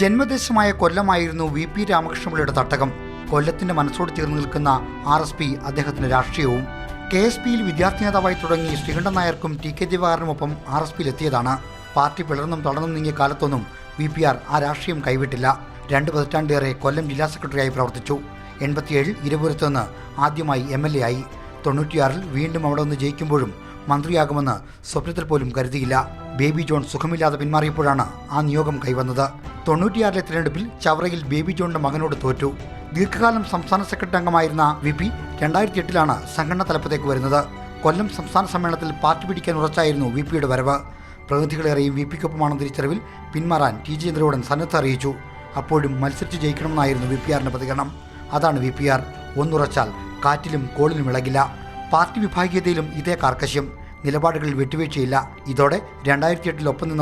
ജന്മദേശമായ കൊല്ലമായിരുന്നു V P രാമകൃഷ്ണപിള്ളയുടെ തട്ടകം. കൊല്ലത്തിന്റെ മനസ്സോട് ചേർന്ന് നിൽക്കുന്ന ആർ എസ് പി അദ്ദേഹത്തിന്റെ രാഷ്ട്രീയവും കെ എസ് പിയിൽ വിദ്യാർത്ഥി നേതാവായി തുടങ്ങി ശ്രീകണ്ഠൻ നായർക്കും ടി കെ ദിവാകരനുമൊപ്പം ആർ എസ് പിയിൽ എത്തിയതാണ് പാർട്ടി പിളർന്നും തളർന്നും നീങ്ങിയ കാലത്തൊന്നും വി പി ആർ ആ രാഷ്ട്രീയം കൈവിട്ടില്ല. രണ്ട് പതിറ്റാണ്ടേറെ കൊല്ലം ജില്ലാ സെക്രട്ടറിയായി പ്രവർത്തിച്ചു. എൺപത്തിയേഴിൽ ഇരപുരത്ത് നിന്ന് ആദ്യമായി എം എൽ എ ആയി. തൊണ്ണൂറ്റിയാറിൽ വീണ്ടും അവിടെ നിന്ന് ജയിക്കുമ്പോഴും മന്ത്രിയാകുമെന്ന് സ്വപ്നത്തിൽ പോലും കരുതിയില്ല. ബേബി ജോൺ സുഖമില്ലാതെ പിന്മാറിയപ്പോഴാണ് ആ നിയോഗം കൈവന്നത്. തൊണ്ണൂറ്റിയാറിലെ തിരഞ്ഞെടുപ്പിൽ ചവറയിൽ ബേബി ജോണിന്റെ മകനോട് തോറ്റു. ദീർഘകാലം സംസ്ഥാന സെക്രട്ടറി അംഗമായിരുന്ന വി പി രണ്ടായിരത്തി എട്ടിലാണ് സംഘടനാ തലപ്പത്തേക്ക് വരുന്നത്. കൊല്ലം സംസ്ഥാന സമ്മേളനത്തിൽ പാർട്ടി പിടിക്കാൻ ഉറച്ചായിരുന്നു വി പിയുടെ വരവ്. പ്രതിനിധികളേറെയും വി പിക്കൊപ്പമാണെന്ന തിരിച്ചറിവിൽ പിന്മാറാൻ ടി ജി ചന്ദ്രയോടൻ സന്നദ്ധ അറിയിച്ചു. അപ്പോഴും മത്സരിച്ച് ജയിക്കണമെന്നായിരുന്നു വി പി ആറിന്റെ പ്രതികരണം. അതാണ് വി പി ആർ ഒന്നുറച്ചാൽ കാറ്റിലും കോളിലും ഇളകില്ല. പാർട്ടി വിഭാഗീയതയിലും ഇതേ കാർക്കശ്യം. നിലപാടുകളിൽ വിട്ടുവീഴ്ചയില്ല. ഇതോടെ രണ്ടായിരത്തി എട്ടിൽ ഒപ്പം നിന്ന